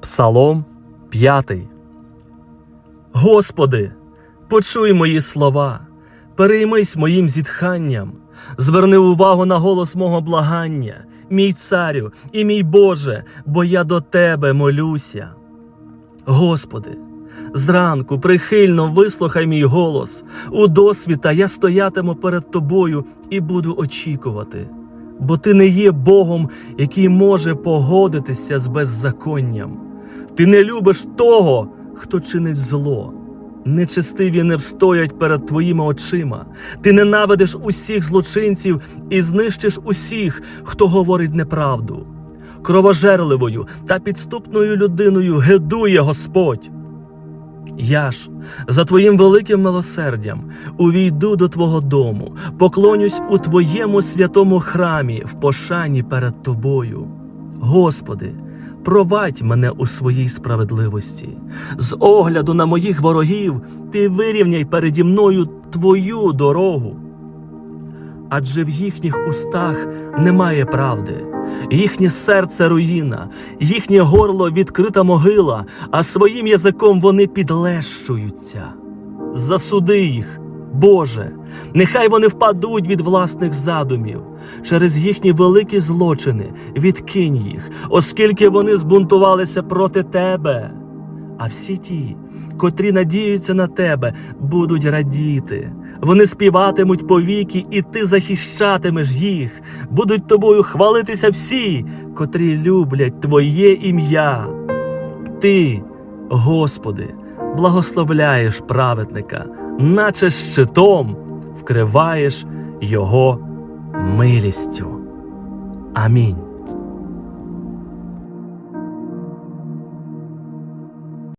Псалом 5 Господи, почуй мої слова, переймись моїм зітханням, зверни увагу на голос мого благання, мій царю і мій Боже, бо я до Тебе молюся. Господи, зранку прихильно вислухай мій голос, у досвіта я стоятиму перед Тобою і буду очікувати, бо Ти не є Богом, який може погодитися з беззаконням. Ти не любиш того, хто чинить зло. Нечестиві не встоять перед твоїми очима. Ти ненавидиш усіх злочинців і знищиш усіх, хто говорить неправду. Кровожерливою та підступною людиною гидує Господь. Я ж за твоїм великим милосердям увійду до Твого дому, поклонюсь у Твоєму святому храмі в пошані перед Тобою. Господи, провадь мене у своїй справедливості. З огляду на моїх ворогів ти вирівняй переді мною Твою дорогу. Адже в їхніх устах немає правди, їхнє серце руїна, їхнє горло відкрита могила, а своїм язиком вони підлещуються. Засуди їх, Боже, нехай вони впадуть від власних задумів. Через їхні великі злочини відкинь їх, оскільки вони збунтувалися проти Тебе. А всі ті, котрі надіються на тебе, будуть радіти. Вони співатимуть повіки, і ти захищатимеш їх. Будуть тобою хвалитися всі, котрі люблять Твоє ім'я. Ти, Господи, благословляєш праведника, наче щитом вкриваєш його милістю. Амінь.